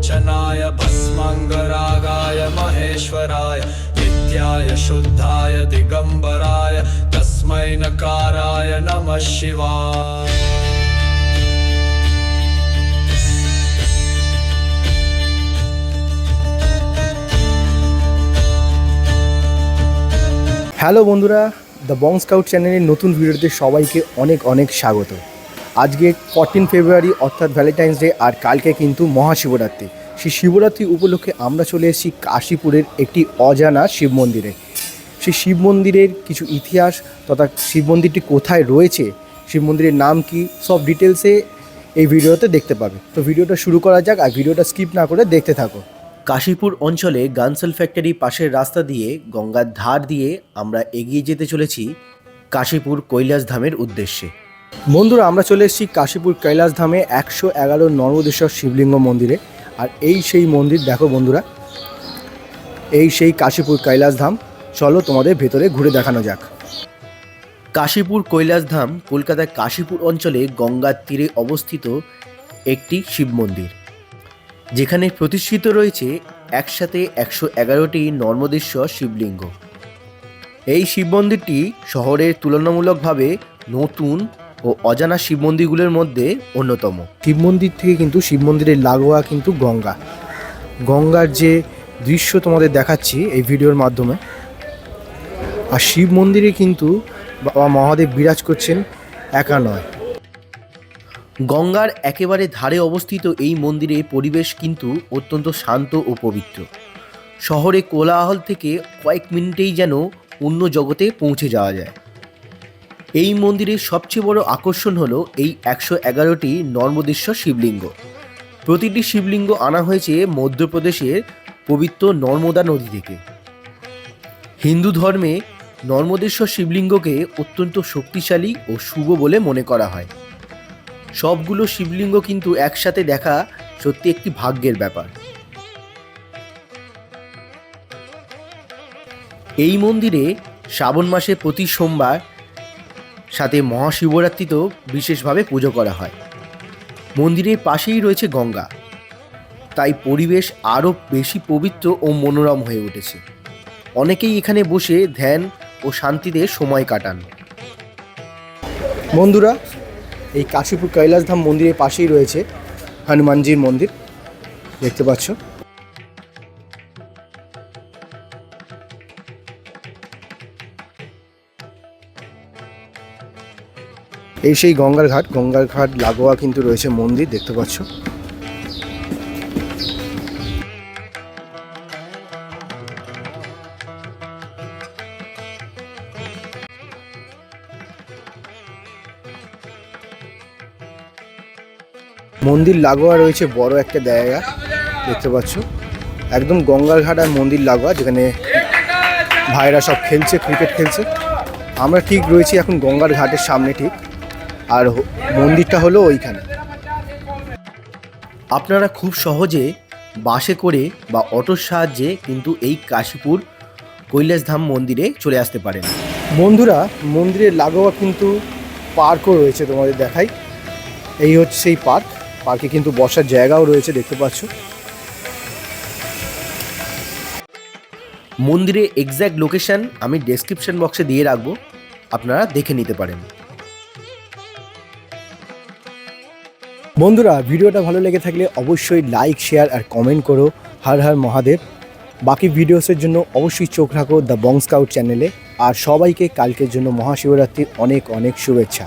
लोचनाय भस्माङ्गरागाय महेश्वराय नित्याय शुद्धाय दिगम्बराय तस्मै नकाराय नमः शिवाय হ্যালো বন্ধুরা দ্য বং স্কাউট চ্যানেলের নতুন ভিডিওতে সবাইকে অনেক অনেক স্বাগত আজকে ফোরটিন ফেব্রুয়ারি অর্থাৎ ভ্যালেন্টাইন্স ডে আর কালকে কিন্তু মহাশিবরাত্রি সেই শিবরাত্রি উপলক্ষে আমরা চলে এসেছি কাশীপুরের একটি অজানা শিব মন্দিরে। সেই শিব মন্দিরের কিছু ইতিহাস তথা শিব মন্দিরটি কোথায় রয়েছে, শিব মন্দিরের নাম কি, সব ডিটেলসে এই ভিডিওতে দেখতে পাবে। তো ভিডিওটা শুরু করা যাক আর ভিডিওটা স্কিপ না করে দেখতে থাকো। কাশীপুর অঞ্চলে গানসেল ফ্যাক্টরি পাশের রাস্তা দিয়ে, গঙ্গার ধার দিয়ে আমরা এগিয়ে যেতে চলেছি কাশীপুর কৈলাস ধামের উদ্দেশ্যে। বন্ধুরা, আমরা চলে এসেছি কাশীপুর কৈলাস ধামে একশো এগারো নর্মদেশ্বর শিবলিঙ্গ মন্দিরে। আর এই সেই মন্দির, দেখো বন্ধুরা, এই সেই কাশীপুর কৈলাস ধাম। চলো তোমাদের ভেতরে ঘুরে দেখানো যাক। কাশীপুর কৈলাস ধাম কলকাতার কাশীপুর অঞ্চলে গঙ্গার তীরে অবস্থিত একটি শিব মন্দির, যেখানে প্রতিষ্ঠিত রয়েছে একসাথে একশো এগারোটি নর্মদেশ্বর শিবলিঙ্গ। এই শিব মন্দিরটি শহরের তুলনামূলকভাবে নতুন ও অজানা শিব মন্দিরগুলোর মধ্যে অন্যতম। শিব মন্দির থেকে কিন্তু শিব মন্দিরের লাগোয়া কিন্তু গঙ্গা। গঙ্গার যে দৃশ্য তোমাদের দেখাচ্ছি এই ভিডিওর মাধ্যমে, আর শিব মন্দিরে কিন্তু বাবা মহাদেব বিরাজ করছেন একা নয়। গঙ্গার একেবারে ধারে অবস্থিত এই মন্দিরে পরিবেশ কিন্তু অত্যন্ত শান্ত ও পবিত্র। শহরে কোলাহল থেকে কয়েক মিনিটেই যেন অন্য জগতে পৌঁছে যাওয়া যায়। এই মন্দিরের সবচেয়ে বড় আকর্ষণ হলো এই একশো এগারোটি নর্মদেশ্বর শিবলিঙ্গ। প্রতিটি শিবলিঙ্গ আনা হয়েছে মধ্যপ্রদেশের পবিত্র নর্মদা নদী থেকে। হিন্দু ধর্মে নর্মদেশ্বর শিবলিঙ্গকে অত্যন্ত শক্তিশালী ও শুভ বলে মনে করা হয়। সবগুলো শিবলিঙ্গ কিন্তু একসাথে দেখা সত্যি একটি ভাগ্যের ব্যাপার। এই মন্দিরে শ্রাবণ মাসে প্রতি সোমবার সাথে মহাশিবরাত্রিতেও বিশেষভাবে পুজো করা হয়। মন্দিরের পাশেই রয়েছে গঙ্গা। তাই পরিবেশ আরও বেশি পবিত্র ও মনোরম হয়ে উঠেছে। অনেকেই এখানে বসে ধ্যান ও শান্তিতে সময় কাটান। বন্ধুরা, এই কাশীপুর কৈলাসধাম মন্দিরের পাশেই রয়েছে হনুমানজির মন্দির। দেখতে পাচ্ছ? এই সেই গঙ্গার ঘাট। গঙ্গার ঘাট লাগোয়া কিন্তু রয়েছে মন্দির, দেখতে পাচ্ছ। মন্দির লাগোয়া রয়েছে বড় একটা জায়গা, দেখতে পাচ্ছ। একদম গঙ্গার ঘাট আর মন্দির লাগোয়া, যেখানে ভাইরা সব খেলছে ক্রিকেট খেলছে। আমরা ঠিক রয়েছি এখন গঙ্গার ঘাটের সামনে ঠিক। আর মন্দিরটা হলো ওইখানে। আপনারা খুব সহজে বাসে করে বা অটোর সাহায্যে কিন্তু এই কাশীপুর কৈলাসধাম মন্দিরে চলে আসতে পারেন। বন্ধুরা, মন্দিরের লাগোয়া কিন্তু পার্কও রয়েছে তোমাদের দেখাই। এই হচ্ছে সেই পার্ক। পার্কে কিন্তু বসার জায়গাও রয়েছে, দেখতে পাচ্ছ। মন্দিরের এক্স্যাক্ট লোকেশন আমি ডেসক্রিপশন বক্সে দিয়ে রাখব। আপনারা দেখে নিতে পারেন। বন্ধুরা, ভিডিওটা ভালো লেগে থাকলে অবশ্যই লাইক শেয়ার আর কমেন্ট করো। হর হর মহাদেব। বাকি ভিডিওসের জন্য অবশ্যই চোখ রাখো দ্য বং স্কাউট চ্যানেলে আর সবাইকে কালকের জন্য মহাশিবরাত্রির অনেক অনেক শুভেচ্ছা।